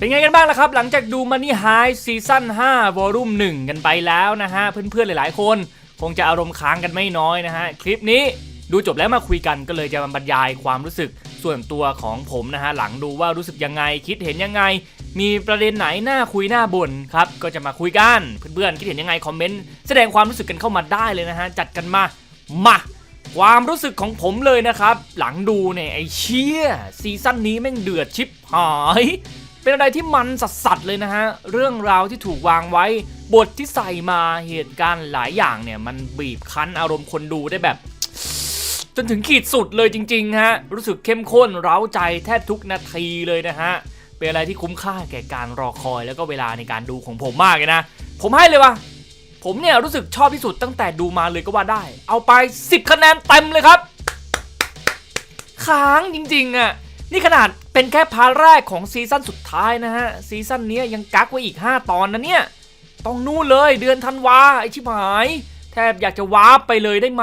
เป็นไงกันบ้างล่ะครับ หลังจากดู Money High ซีซั่น5วอลุ่ม1 กันไปแล้วนะฮะ เพื่อนๆ หลายๆ คน คงจะอารมณ์ค้างกันไม่น้อยนะฮะ คลิปนี้ดูจบแล้วมาคุยกันก็เลยจะมาบรรยายความรู้สึกส่วนตัวของผมนะฮะ หลังดูว่ารู้สึกยังไงคิดเห็นยังไง มีประเด็นไหนน่าคุยน่าบ่นครับ ก็จะมาคุยกันเพื่อนๆคิดเห็นยังไงคอมเมนต์แสดงความรู้สึกกันเข้ามาได้เลยนะฮะจัดกันมามาความรู้สึกของผมเลยนะครับ หลังดูเนี่ยไอ้เชี่ยซีซั่นนี้แม่งเดือดชิบหาย เป็นอะไรที่มันสัสๆเลยนะฮะ เรื่องราวที่ถูกวางไว้ บทที่ใส่มาเหตุการณ์หลายอย่างเนี่ย มันบีบคั้นอารมณ์คนดูได้แบบ จนถึงขีดสุดเลยจริงๆฮะ รู้สึกเข้มข้นเร้าใจแทบทุกนาทีเลยนะฮะ เป็นอะไรที่คุ้มค่าแก่การรอคอยแล้วก็เวลาในการดูของผมมากเลยนะ ผมให้เลยว่ะผมเนี่ยรู้สึกชอบที่สุดตั้งแต่ดูมาเลยก็ว่าได้ เอาไป 10 คะแนนเต็มเลยครับ ค้างจริงๆอะ นี่ขนาดเป็นแค่พาร์ทแรกของซีซั่นสุดท้ายนะฮะ ซีซั่นนี้ยังกักไว้อีก 5 ตอนนะเนี่ย ต้องนู่นเลยเดือนธันวาไอชิบหาย แทบอยากจะวาร์ปไปเลยได้ไหม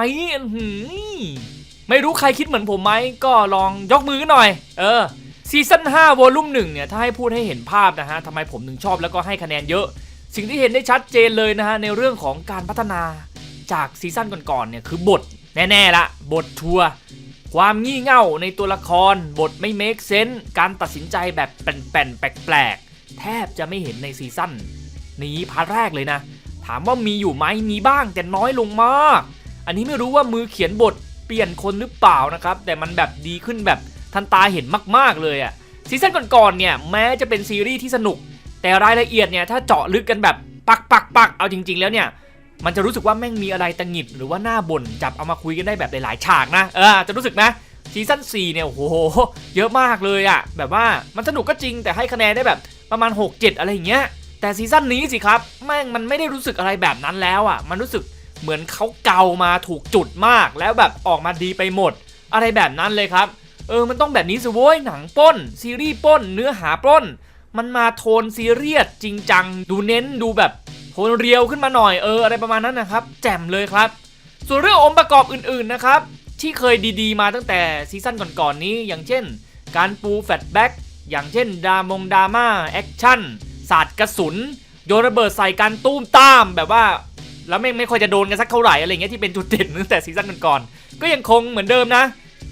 ไม่รู้ใครคิดเหมือนผมไหม ก็ลองยกมือหน่อย เออซีซั่น5วอลลุ่ม1เนี่ย ถ้าให้พูดให้เห็นภาพนะฮะทำไมผมถึงชอบแล้วก็ให้คะแนนเยอะ สิ่งที่เห็นได้ชัดเจนเลยนะฮะ ในเรื่องของการพัฒนาจากซีซั่นก่อนๆเนี่ยคือบทแน่ๆละบททัวร์ ความงี่เง่าในตัวละครบทไม่เมคเซน s ์การตัดสินใจแบบแป่นๆแปลกๆ แทบจะไม่เห็นในซีซั่นนี้พาร์ทแรกเลยนะ ถามว่ามีอยู่ไหมมีบ้างแต่น้อยลงมาก อันนี้ไม่รู้ว่ามือเขียนบทเปลี่ยนคนหรือเปล่านะครับ แต่มันแบบดีขึ้นแบบทันตาเห็นมากๆเลยอะซีซั่นก่อนๆเนี่ยแม้จะเป็นซีรีส์ที่สนุก แต่รายละเอียดเนี่ยถ้าเจาะลึกกันแบบปักปักปักเอาจริง ๆ แล้วเนี่ย มันจะรู้สึกว่าแม่งมีอะไรตังหงิดหรือว่าหน้าบ่นจับเอามาคุยกันได้แบบหลายๆฉากนะเออจะรู้สึกนะซีซั่น4เนี่ยโอ้โหเยอะมากเลยอะแบบว่ามันสนุกก็จริงแต่ให้คะแนนได้แบบประมาณ 6 7 อะไรอย่างเงี้ยแต่ซีซั่นนี้สิครับแม่งมันไม่ได้รู้สึกอะไรแบบนั้นแล้วอะมันรู้สึกเหมือนเขาเกามาถูกจุดมากแล้วแบบออกมาดีไปหมด อะไรแบบนั้นเลยครับ เออมันต้องแบบนี้สิโว้ยหนังป้น ซีรีส์ป้น เนื้อหาป้น มันมาโทนซีเรียสจริงจัง ดูเน้นดูแบบ โทนเรียวขึ้นมาหน่อยเอออะไรประมาณนั้นนะครับ แจ่มเลยครับ ส่วนเรื่ององค์ประกอบอื่นๆนะครับที่เคยดีๆ มาตั้งแต่ซีซั่นก่อนๆนี้ อย่างเช่น การปูแฟลชแบ็กอย่างเช่นดรามงดราม่าแอคชั่นศาสตร์กระสุน โยนระเบิดใส่กันตุ้มตามแบบว่า แล้วไม่งไม่ค่อยจะโดนกันสักเท่าไหร่อะไรเงี้ยที่เป็นจุดเด่นตั้งแต่ซีซั่นก่อนๆก็ยังคงเหมือนเดิมนะ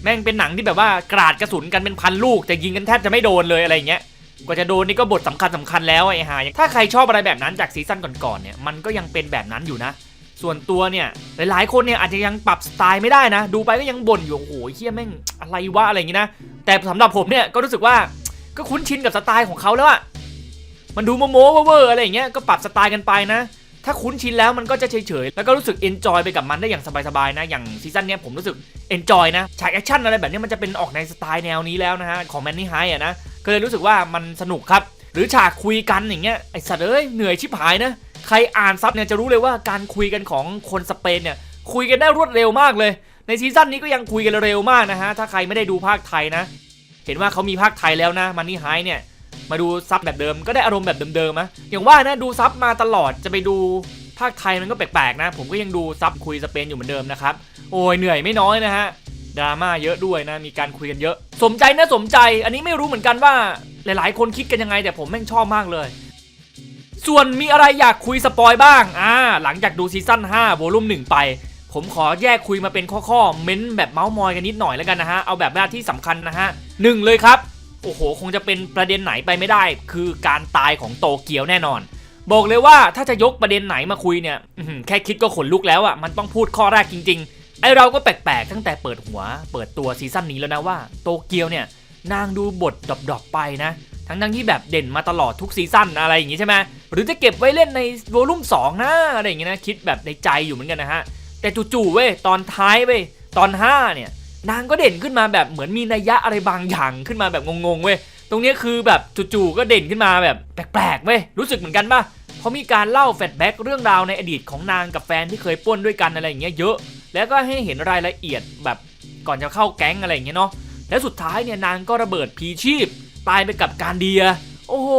แม่งเป็นหนังที่แบบว่ากราดกระสุนกันเป็นพันลูกแต่ยิงกันแทบจะไม่โดนเลยอะไรเงี้ย กว่าจะโดนนี่ก็บทสำคัญสำคัญแล้วไอ้ห่าถ้าใครชอบอะไรแบบนั้นจากซีซั่นก่อนๆเนี่ยมันก็ยังเป็นแบบนั้นอยู่นะ ส่วนตัวเนี่ยหลายๆคนเนี่ยอาจจะยังปรับสไตล์ไม่ได้นะ ดูไปก็ยังบ่นอยู่โอ้โหเฮียแม่งอะไรวะอะไรอย่างงี้นะแต่สำหรับผมเนี่ยก็รู้สึกว่าก็คุ้นชินกับสไตล์ของเขาแล้วอะมันดูโมโมเวอร์อะไรอย่างเงี้ยก็ปรับสไตล์กันไปนะ ถ้าคุ้นชินแล้วมันก็จะเฉยๆ แล้วก็รู้สึกเอนจอยไปกับมันได้อย่างสบายๆนะ อย่างซีซั่นเนี้ยผมรู้สึกเอนจอยนะ ฉากแอคชั่นอะไรแบบเนี้ยมันจะเป็นออกในสไตล์แนวนี้แล้วนะฮะ ของแมนนี่ไฮอะนะ ก็เลยรู้สึกว่ามันสนุกครับ หรือฉากคุยกันอย่างเงี้ยไอสัตว์เอ้ยเหนื่อยชิบหายนะใครอ่านซับเนี่ยจะรู้เลยว่าการคุยกันของคนสเปนเนี่ยคุยกันได้รวดเร็วมากเลย ในซีซั่นนี้ก็ยังคุยกันเร็วมากนะฮะถ้าใครไม่ได้ดูภาคไทยนะ เห็นว่าเขามีภาคไทยแล้วนะมันนี่ไฮเนี่ยมาดูซับแบบเดิมก็ได้อารมณ์แบบเดิมๆนะอย่างว่านะดูซับมาตลอดจะไปดูภาคไทยมันก็แปลกๆนะ ผมก็ยังดูซับคุยสเปนอยู่เหมือนเดิมนะครับโอ้ยเหนื่อยไม่น้อยนะฮะ ดราม่าเยอะด้วยนะ มีการคุยกันเยอะ สมใจนะสมใจ อันนี้ไม่รู้เหมือนกันว่าหลายๆ คนคิดกันยังไงแต่ผมแม่งชอบมากเลย ส่วนมีอะไรอยากคุยสปอยบ้าง อ่า หลังจากดูซีซั่น5โวลุ่ม1ไป ผมขอแยกคุยมาเป็นข้อๆ เม้นแบบเมาส์มอยกันนิดหน่อยแล้วกันนะฮะ เอาแบบหน้าที่สำคัญนะฮะหนึ่งเลยครับ โอ้โห คงจะเป็นประเด็นไหนไปไม่ได้ คือการตายของโตเกียวแน่นอนบอกเลยว่าถ้าจะยกประเด็นไหนมาคุยเนี่ยแค่คิดก็ขนลุกแล้วอะ่ะมันต้องพูดข้อแรกจริงๆ ไอเราก็แปลกๆตั้งแต่เปิดหัว เปิดตัวซีซั่นนี้แล้วนะว่า โตเกียวเนี่ยนางดูบทดอปๆไปนะ ทั้งๆที่แบบเด่นมาตลอดทุกซีซั่นอะไรอย่างงี้ใช่ไหมหรือจะเก็บไว้เล่นในวอลุ่ม2นะอะไรอย่างงี้นะคิดแบบในใจอยู่เหมือนกันนะฮะแต่จู่ๆเว้ยตอนท้ายเว้ยตอน 5 เนี่ย นางก็เด่นขึ้นมาแบบเหมือนมีนัยยะอะไรบางอย่างขึ้นมาแบบงงๆเว้ยตรงนี้คือแบบจู่ๆก็เด่นขึ้นมาแบบแปลกๆเว้ยรู้สึกเหมือนกันป่ะเพราะมีการเล่าแฟลชแบ็กเรื่องราวในอดีตของนางกับแฟนที่เคยปล้นด้วยกันอะไรอย่างเงี้ยเยอะ แล้วก็ให้เห็นรายละเอียดแบบก่อนจะเข้าแก๊งอะไรอย่างเงี้ยเนาะและสุดท้ายเนี่ยนางก็ระเบิดพีชีพ ตายไปกับการเดีย โอ้โห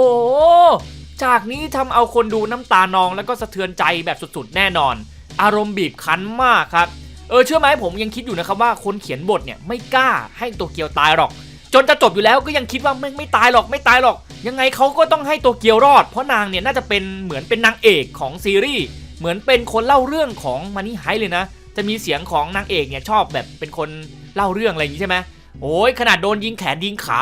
จากนี้ทำเอาคนดูน้ำตานองแล้วก็สะเทือนใจแบบสุดๆ แน่นอน อารมณ์บีบคั้นมากครับเออเชื่อไหมผมยังคิดอยู่นะครับว่าคนเขียนบทเนี่ยไม่กล้าให้โตเกียวตายหรอก จนจะจบอยู่แล้วก็ยังคิดว่าไม่ไม่ตายหรอกไม่ตายหรอก ยังไงเขาก็ต้องให้ตัวเกียวรอด เพราะนางเนี่ยน่าจะเป็นเหมือนเป็นนางเอกของซีรีส์เหมือนเป็นคนเล่าเรื่องของมันนี่ไฮเลยนะ จะมีเสียงของนางเอกเนี่ยชอบแบบเป็นคนเล่าเรื่องอะไรอย่างนี้ใช่ไหมโอ้ยขนาดโดนยิงแขนยิงขา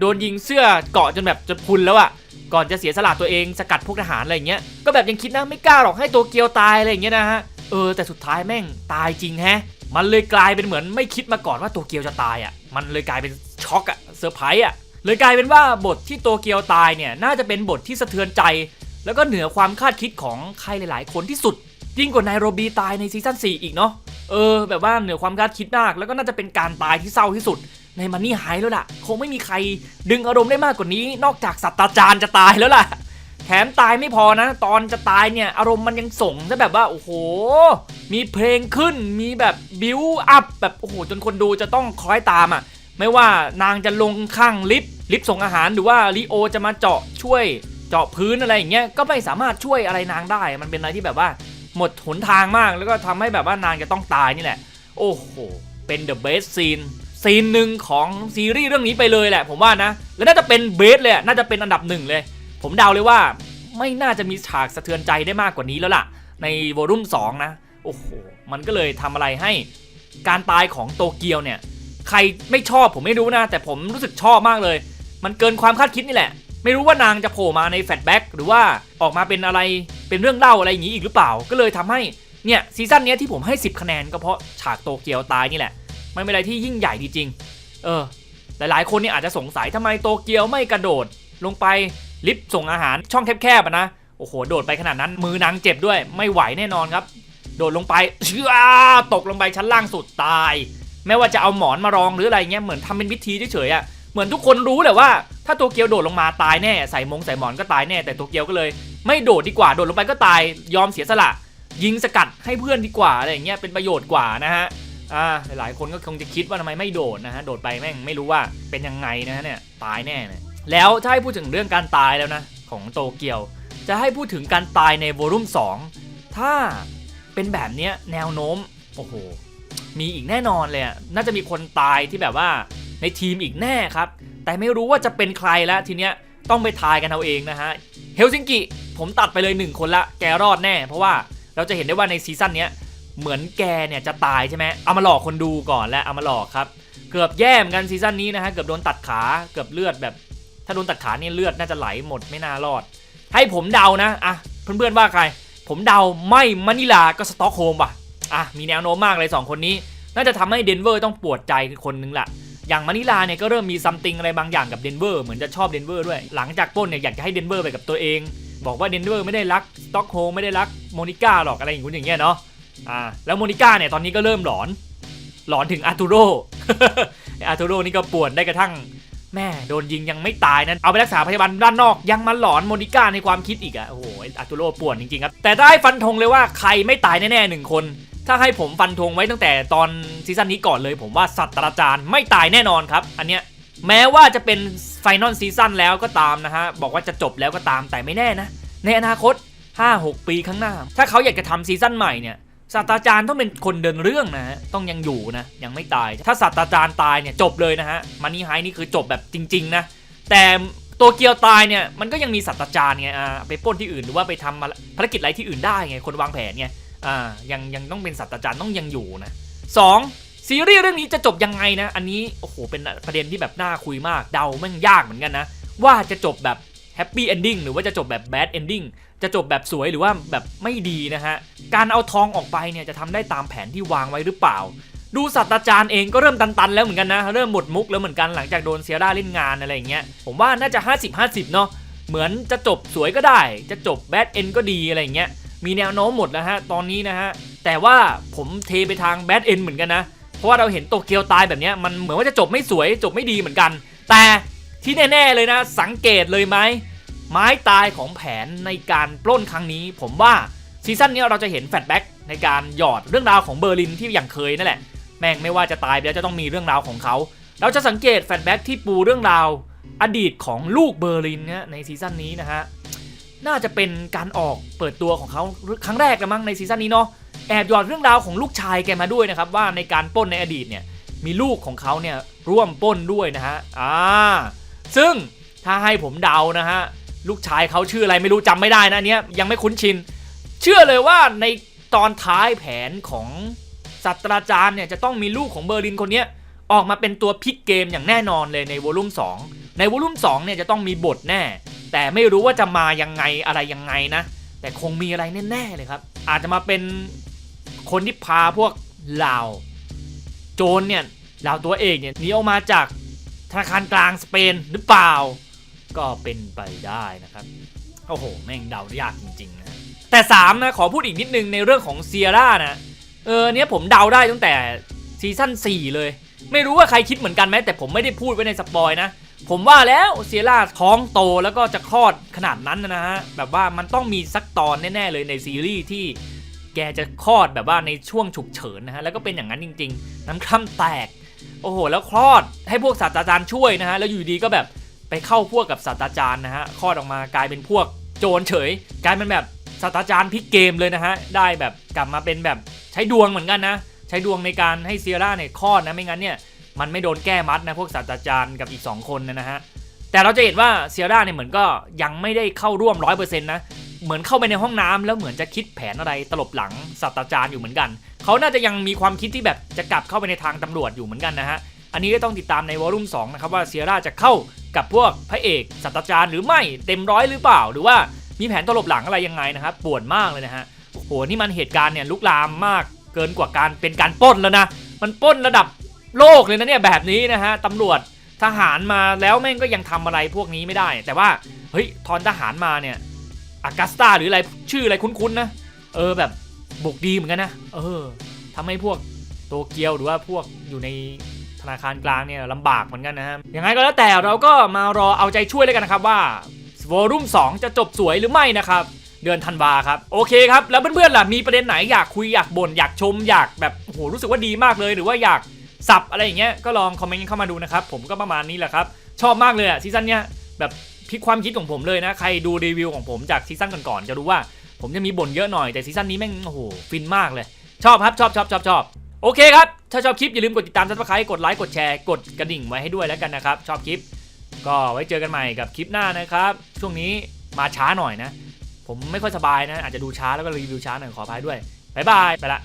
โดนยิงเสื้อเกาะจนแบบจนพุนแล้วอะก่อนจะเสียสละตัวเองสกัดพวกทหารอะไรอย่างเงี้ยก็แบบยังคิดนะไม่กล้าหรอกให้ตัวเกียวตายอะไรอย่างเงี้ยนะฮะเออแต่สุดท้ายแม่งตายจริงแฮะ มันเลยกลายเป็นเหมือนไม่คิดมาก่อนว่าตัวเกียวจะตายอะ่ะมันเลยกลายเป็นช็อกอะ่ะเซอร์ไพรส์อะเลยกลายเป็นว่าบทที่ตัวเกียวตายเนี่ยน่าจะเป็นบทที่สะเทือนใจ แล้วก็เหนือความคาดคิดของใครหลาย ๆ คนที่สุด ยิ่งกว่านายโรบีตายในซีซั่น4อีกเนาะเออ แบบว่าเหนือความคาดคิดมาก แล้วก็น่าจะเป็นการตายที่เศร้าที่สุด ในมันนี่หายแล้วล่ะ คงไม่มีใครดึงอารมณ์ได้มากกว่านี้ นอกจากสัตว์อาจารย์จะตายแล้วล่ะ แถมตายไม่พอนะ ตอนจะตายเนี่ย อารมณ์มันยังส่งซะแบบว่า โอ้โห มีเพลงขึ้น มีแบบบิวอัพแบบ โอ้โห จนคนดูจะต้องคล้อยตามอะ ไม่ว่านางจะลงข้างลิฟต์ลิฟต์ส่งอาหารหรือว่าลีโอจะมาเจาะช่วยเจาะพื้นอะไรอย่างเงี้ย ก็ไม่สามารถช่วยอะไรนางได้ มันเป็นอะไรที่แบบว่า หมดหนทางมากแล้วก็ทำให้แบบว่านางจะต้องตายนี่แหละ โอ้โห เป็น the best scene ซีนหนึ่งของซีรีส์เรื่องนี้ไปเลยแหละ ผมว่านะ แล้วน่าจะเป็นเบสเลยน่าจะเป็นอันดับหนึ่งเลย ผมเดาเลยว่าไม่น่าจะมีฉากสะเทือนใจได้มากกว่านี้แล้วล่ะ ในวอลุ่ม2นะ โอ้โห มันก็เลยทำอะไรให้การตายของโตเกียวเนี่ย ใครไม่ชอบผมไม่รู้นะ แต่ผมรู้สึกชอบมากเลย มันเกินความคาดคิดนี่แหละ ไม่รู้ว่านางจะโผล่มาในแฟลชแบ็กหรือว่าออกมาเป็นอะไรเป็นเรื่องเล่าอะไรอย่างนี้อีกหรือเปล่า ก็เลยทำให้เนี่ยซีซั่นนี้ที่ผมให้ 10 คะแนนก็เพราะฉากโตเกียวตายนี่แหละ มันเป็นอะไรที่ยิ่งใหญ่จริงเออหลายๆคนเนี่ยอาจจะสงสัยทำไมโตเกียวไม่กระโดด ลงไปลิฟต์ส่งอาหารช่องแคบๆนะโอ้โหโดดไปขนาดนั้นมือนางเจ็บด้วย ไม่ไหวแน่นอนครับ โดดลงไปเชื่อตกลงไปชั้นล่างสุดตาย แม้ว่าจะเอาหมอนมารองหรืออะไรเงี้ยเหมือนทำเป็นวิธีเฉยๆอะ เหมือนทุกคนรู้แหละว่า ถ้าตัวเกียวโดดลงมาตายแน่ใส่มงใส่หมอนก็ตายแน่แต่ตัวเกียวก็เลย ไม่โดดดีกว่าโดดลงไปก็ตายยอมเสียสละ ยิงสกัดให้เพื่อนดีกว่าอะไรอย่างเงี้ยเป็นประโยชน์กว่านะฮะอ่าหลายคนก็คงจะคิดว่าทำไมไม่โดดนะฮะโดดไปแม่งไม่รู้ว่าเป็นยังไงนะฮะเนี่ยตายแน่เนี่ยแล้วถ้าให้พูดถึงเรื่องการตายแล้วนะของโตเกียว จะให้พูดถึงการตายในวอลุ่ม2 ถ้าเป็นแบบเนี้ยแนวโน้มโอ้โหมีอีกแน่นอนเลยน่าจะมีคนตายที่แบบว่า ในทีมอีกแน่ครับ แต่ไม่รู้ว่าจะเป็นใครแล้วทีเนี้ยต้องไปทายกันเอาเองนะฮะเฮลซิงกิผมตัดไปเลย 1 คนละแกรอดแน่ เพราะว่าเราจะเห็นได้ว่าในซีซั่นเนี้ยเหมือนแกเนี่ยจะตายใช่ไหมเอามาหลอกคนดูก่อนและเอามาหลอกครับ เกือบแย่มกันซีซั่นนี้นะฮะเกือบโดนตัดขาเกือบเลือดแบบ ถ้าโดนตัดขาเนี่ยเลือดน่าจะไหลหมดไม่น่ารอด ให้ผมเดานะอะเพื่อนๆว่าใคร ผมเดาไม่มะนิลาก็สต็อกโฮมป่ะอะมีแนวโน้มมากเลย 2 คนนี้ น่าจะทำให้เดนเวอร์ต้องปวดใจคือคนนึงแหละ อย่างมะนิลาเนี่ยก็เริ่มมีซัมติงอะไรบางอย่างกับเดนเวอร์เหมือนจะชอบเดนเวอร์ด้วย หลังจากปล้นเนี่ยอยากจะให้เดนเวอร์ไปกับตัวเอง บอกว่าเดนเวอร์ไม่ได้รักสต็อกโฮล์มไม่ได้รักโมนิก้าหรอกอะไรอย่างงี้อย่างเงี้ยเนาะอ่าแล้วโมนิก้าเนี่ยตอนนี้ก็เริ่มหลอนหลอนถึงอาร์ตูโรอาร์ตูโรนี่ก็ปวดได้กระทั่งแม่โดนยิงยังไม่ตายนั้นเอาไปรักษาพยาบาลด้านนอกยังมาหลอนโมนิก้าในความคิดอีกอะโอ้โหอาร์ตูโรปวนจริงๆครับแต่ได้ฟันธงเลยว่าใครไม่ตายแน่ๆหนึ่งคน ถ้าให้ผมฟันธงไว้ตั้งแต่ตอนซีซั่นนี้ก่อนเลยผมว่าสัตว์ตราจารย์ไม่ตายแน่นอนครับ อันเนี้ยแม้ว่าจะเป็นไฟนอลซีซั่นแล้วก็ตามนะฮะ บอกว่าจะจบแล้วก็ตามแต่ไม่แน่นะ ในอนาคต 5-6 ปีข้างหน้า ถ้าเขาอยากจะทำซีซั่นใหม่เนี่ยศาสตราจารย์ต้องเป็นคนเดินเรื่องนะฮะ ต้องยังอยู่นะ ยังไม่ตาย ถ้าศาสตราจารย์ตายเนี่ยจบเลยนะฮะมันนี่ไฮนี่คือจบแบบจริง ๆ นะ แต่ตัวเกียวตายเนี่ยมันก็ยังมีศาสตราจารย์ไงอ่าไปปล้นที่อื่นหรือว่าไปทำภารกิจอะไรที่อื่นได้ไงคนวางแผนไง อ่ายังยังต้องเป็นศาสตราจารย์ต้องยังอยู่นะสองซีรีส์เรื่องนี้จะจบยังไงนะ อันนี้โอ้โหเป็นประเด็นที่แบบน่าคุยมากเดาแม่งยากเหมือนกันนะ ว่าจะจบแบบแฮปปี้เอนดิ้งหรือว่าจะจบแบบแบดเอนดิ้งจะจบแบบสวยหรือว่าแบบไม่ดีนะฮะ การเอาทองออกไปเนี่ยจะทำได้ตามแผนที่วางไว้หรือเปล่า ดูศาสตราจารย์เองก็เริ่มตันๆแล้วเหมือนกันนะ เริ่มหมดมุกแล้วเหมือนกันหลังจากโดนเซียร่าเล่นงานอะไรอย่างเงี้ยผมว่าน่าจะ 50-50 เนาะเหมือนจะจบสวยก็ได้ จะจบแบดเอนก็ดีอะไรอย่างเงี้ย มีแนวโน้มหมดนะฮะตอนนี้นะฮะแต่ว่าผมเทไปทางแบดเอนเหมือนกันนะ เพราะว่าเราเห็นโตเกียวตายแบบนี้มันเหมือนว่าจะจบไม่สวยจบไม่ดีเหมือนกัน แต่ที่แน่ ๆเลยนะ สังเกตเลยไหมไม้ตายของแผนในการปล้นครั้งนี้ ผมว่าซีซั่นนี้เราจะเห็นแฟลชแบ็กในการหยอดเรื่องราวของเบอร์ลินที่อย่างเคยนั่นแหละ แม่งไม่ว่าจะตายไปแล้วจะต้องมีเรื่องราวของเขา เราจะสังเกตแฟลชแบ็กที่ปูเรื่องราวอดีตของลูกเบอร์ลินนี่ยในซีซั่นนี้นะฮะ น่าจะเป็นการออกเปิดตัวของเขาครั้งแรกละมั้งในซีซั่นนี้เนาะแอบหยอดเรื่องราวของลูกชายแกมาด้วยนะครับว่าในการป้นในอดีตเนี่ยมีลูกของเขาเนี่ยร่วมป้นด้วยนะฮะอ่าซึ่งถ้าให้ผมเดานะฮะลูกชายเขาชื่ออะไรไม่รู้จำไม่ได้นะอันเนี้ยยังไม่คุ้นชิน เชื่อเลยว่าในตอนท้ายแผนของศาสตราจารย์เนี่ยจะต้องมีลูกของเบอร์ลินคนเนี้ยออกมาเป็นตัวพลิกเกมอย่างแน่นอนเลยในวอลลุ่ม2ในวอลลุ่ม2เนี่ยจะต้องมีบทแน่ แต่ไม่รู้ว่าจะมายังไงอะไรยังไงนะ แต่คงมีอะไรแน่ๆเลยครับ อาจจะมาเป็นคนที่พาพวกลาวโจรเนี่ยลาวตัวเอกเนี่ยหนีออกมาจากธนาคารกลางสเปนหรือเปล่า ก็เป็นไปได้นะครับโอ้โหแม่งเดายากจริงๆนะแต่3นะขอพูดอีกนิดนึงในเรื่องของเซียร่านะเออเนี้ยผมเดาได้ตั้งแต่ซีซั่น4เลย ไม่รู้ว่าใครคิดเหมือนกันไหมแต่ผมไม่ได้พูดไว้ในสปอยนะ ผมว่าแล้วเซียร่าท้องโตแล้วก็จะคลอดขนาดนั้นนะฮะ แบบว่ามันต้องมีสักตอนแน่ ๆ เลยในซีรีส์ที่แกจะคลอดแบบว่าในช่วงฉุกเฉินนะฮะ แล้วก็เป็นอย่างนั้นจริง ๆ น้ำคร่ำแตก โอ้โห แล้วคลอดให้พวกศาสตราจารย์ช่วยนะฮะ แล้วอยู่ดีก็แบบไปเข้าพวกกับศาสตราจารย์นะฮะ คลอดออกมากลายเป็นพวกโจรเฉย กลายเป็นแบบศาสตราจารย์พลิกเกมเลยนะฮะ ได้แบบกลับมาเป็นแบบใช้ดวงเหมือนกันนะ ใช้ดวงในการให้เซียร่าเนี่ยคลอดนะ ไม่งั้นเนี่ย มันไม่โดนแก้มัดนะพวกศาสตราจารย์กับอีก 2 คนนะนะฮะ แต่เราจะเห็นว่าเซียร่าเนี่ยเหมือนก็ยังไม่ได้เข้าร่วม 100%นะ เหมือนเข้าไปในห้องน้ำแล้วเหมือนจะคิดแผนอะไรตลบหลังศาสตราจารย์อยู่เหมือนกัน เขาน่าจะยังมีความคิดที่แบบจะกลับเข้าไปในทางตำรวจอยู่เหมือนกันนะฮะ อันนี้ก็ต้องติดตามในวอลลุ่ม2นะครับว่าเซียร่าจะเข้ากับพวกพระเอกศาสตราจารย์หรือไม่เต็มร้อยหรือเปล่า หรือว่ามีแผนตลบหลังอะไรยังไงนะครับปวดมากเลยนะฮะโอ้โหนี่มันเหตุการณ์เนี่ยลุกลามมากเกินกว่าการเป็นการป้นแล้วนะมันป้นระดับ โลกเลยนะเนี่ยแบบนี้นะฮะตำรวจทหารมาแล้วแม่งก็ยังทำอะไรพวกนี้ไม่ได้ แต่ว่าเฮ้ยทอนทหารมาเนี่ยอากาสตาหรืออะไรชื่ออะไรคุ้นๆนะเออแบบบุกดีเหมือนกันนะเออทำให้พวกโตเกียวหรือว่าพวกอยู่ในธนาคารกลางเนี่ยลำบากเหมือนกันนะฮะยังไงก็แล้วแต่เราก็มารอเอาใจช่วยเลยกันนะครับว่าวอลุ่ม2 จะจบสวยหรือไม่นะครับ เดือนธันวาครับ โอเคครับ แล้วเพื่อนๆล่ะมีประเด็นไหนอยากคุยอยากบ่นอยากชมอยากแบบโอ้โหรู้สึกว่าดีมากเลยหรือว่าอยาก สับอะไรอย่างเงี้ยก็ลองคอมเมนต์เข้ามาดูนะครับ ผมก็ประมาณนี้แหละครับชอบมากเลยอะซีซั่นเนี้ยแบบพลิกความคิดของผมเลยนะ ใครดูรีวิวของผมจากซีซั่นก่อนๆจะรู้ว่า ผมจะมีบ่นเยอะหน่อยแต่ซีซั่นนี้แม่งโอ้โหฟินมากเลย ชอบครับชอบชอบชอบชอบโอเคครับถ้าชอบคลิปอย่าลืมกดติดตามซับสไครต์กดไลค์กดแชร์กดกระดิ่งไว้ให้ด้วยแล้วกันนะครับชอบคลิป ก็ไว้เจอกันใหม่กับคลิปหน้านะครับ ช่วงนี้มาช้าหน่อยนะ ผมไม่ค่อยสบายนะ อาจจะดูช้าแล้วก็รีวิวช้าหน่อยขออภัยด้วยบ๊ายบายไปละ